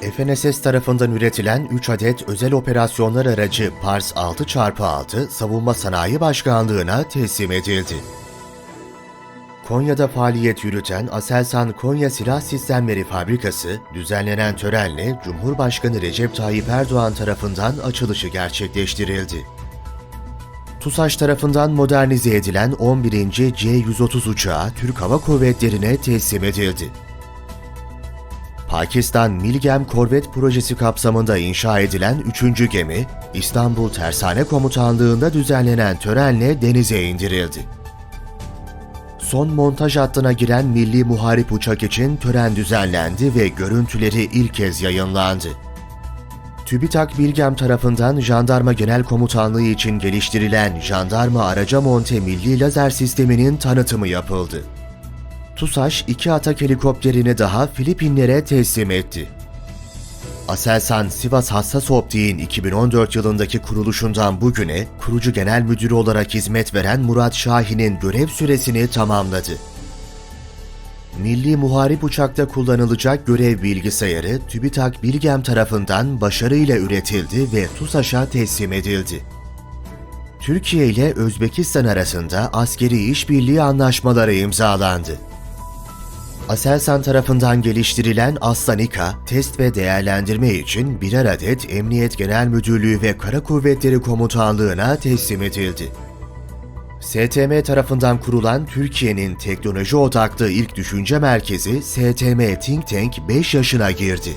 FNSS tarafından üretilen 3 adet özel operasyonlar aracı Pars 6x6 Savunma Sanayi Başkanlığı'na teslim edildi. Konya'da faaliyet yürüten Aselsan Konya Silah Sistemleri Fabrikası, düzenlenen törenle Cumhurbaşkanı Recep Tayyip Erdoğan tarafından açılışı gerçekleştirildi. TUSAŞ tarafından modernize edilen 11. C-130 uçağı Türk Hava Kuvvetleri'ne teslim edildi. Pakistan Milgem Korvet projesi kapsamında inşa edilen 3. gemi, İstanbul Tersane Komutanlığı'nda düzenlenen törenle denize indirildi. Son montaj hattına giren milli muharip uçak için tören düzenlendi ve görüntüleri ilk kez yayınlandı. TÜBİTAK Bilgem tarafından Jandarma Genel Komutanlığı için geliştirilen Jandarma Araca Monte Milli Lazer Sistemi'nin tanıtımı yapıldı. TUSAŞ iki atak helikopterini daha Filipinlere teslim etti. Aselsan Sivas Hassas Optik'in 2014 yılındaki kuruluşundan bugüne kurucu genel müdürü olarak hizmet veren Murat Şahin'in görev süresini tamamladı. Milli Muharip Uçak'ta kullanılacak görev bilgisayarı TÜBİTAK Bilgem tarafından başarıyla üretildi ve TUSAŞ'a teslim edildi. Türkiye ile Özbekistan arasında askeri işbirliği anlaşmaları imzalandı. Aselsan tarafından geliştirilen Aslanika, test ve değerlendirme için birer adet Emniyet Genel Müdürlüğü ve Kara Kuvvetleri Komutanlığı'na teslim edildi. STM tarafından kurulan Türkiye'nin teknoloji odaklı ilk düşünce merkezi STM Think Tank 5 yaşına girdi.